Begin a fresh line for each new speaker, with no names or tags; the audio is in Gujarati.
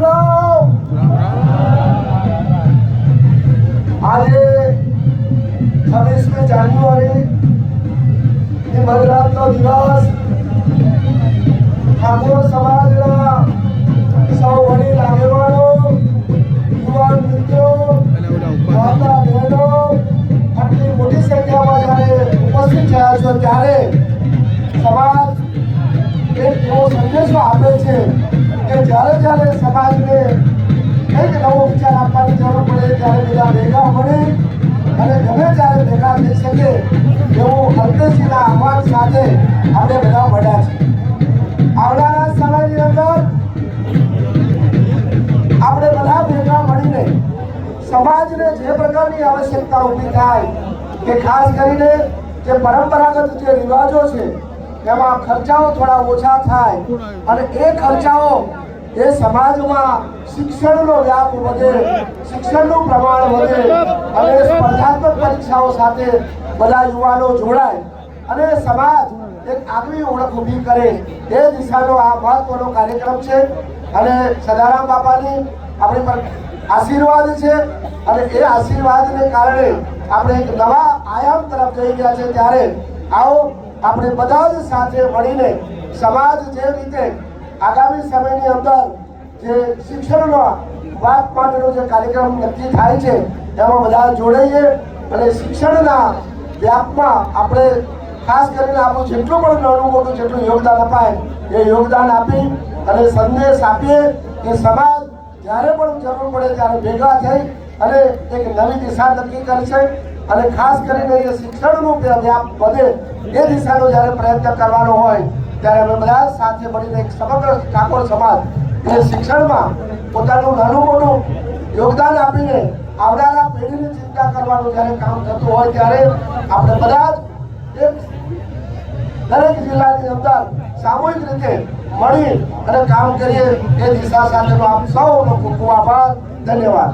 રામ રામ આજે જાન્યુઆરી એ મધરાતનો દિવસ ઠાકોર સમાજના સૌ વડીલ આગેવાનો સંદેશો આપે છે કે જ્યારે જ્યારે સમાજને કંઈક નવો વિચાર આપવાની જરૂર પડે ત્યારે બધા ભેગા મળે અને ગમે ત્યારે ભેગા થઈ શકે એવું અલ્પેશજીના આહવાન સાથે આપણે બધા મળ્યા છે. આવનારા સમયની અંદર આપણે બધા ભેગા મળીને સમાજને જે પ્રકારની આવશ્યકતા ઊભી થાય કે ખાસ કરીને જે પરંપરાગત જે રિવાજો છે એમાં ખર્ચાઓ થોડા ઓછા થાય. અને એ ખર્ચાઓ એ સમાજમાં શિક્ષણનો વ્યાપ વધે, શિક્ષણનું પ્રમાણ વધે અને સ્પર્ધાત્મક પરીક્ષાઓ સાથે બધા યુવાનો જોડાય. અને સમાજ એક આગવી ઓળખ ઊભી કરે. એ દિશાનો આ મહત્વનો કાર્યક્રમ છે. અને સદારામ બાપાની આપણી પર આશીર્વાદ છે. અને એ આશીર્વાદને કારણે આપણે એક નવા આયામ તરફ જઈ ગયા છે. ત્યારે આવો આપણે બધા જ સાથે મળીને સમાજ જે રીતે આગામી સમયની અંદર જે શિક્ષણનો વાત માટેનો જે કાર્યક્રમ નક્કી થાય છે, એમાં બધા જોડાઈએ અને શિક્ષણના વ્યાપમાં આપણે ખાસ કરીને આપણું જેટલું પણ નાનું મોટું જેટલું યોગદાન અપાય, એ યોગદાન આપી અને સંદેશ આપીએ કે સમાજ જ્યારે પણ જરૂર પડે ત્યારે ભેગા થઈ અને એક નવી દિશા નક્કી કરશે. અને ખાસ કરીને એ શિક્ષણનું વ્યા- વ્યાપ વધે એ દિશાનો જ્યારે પ્રયત્ન કરવાનો હોય, ત્યારે અમે બધા સાથે મળીને એક સમગ્ર ઠાકોર સમાજ એ શિક્ષણમાં પોતાનું નાનું મોટું યોગદાન આપીને આવનારા પેઢીની ચિંતા કરવાનું જ્યારે કામ થતું હોય, ત્યારે આપણે બધા જ એક દરેક જિલ્લાની અંદર સામૂહિક રીતે મળી અને કામ કરીએ એ દિશા સાથેનો આપ સૌનો ખૂબ ખૂબ આભાર, ધન્યવાદ.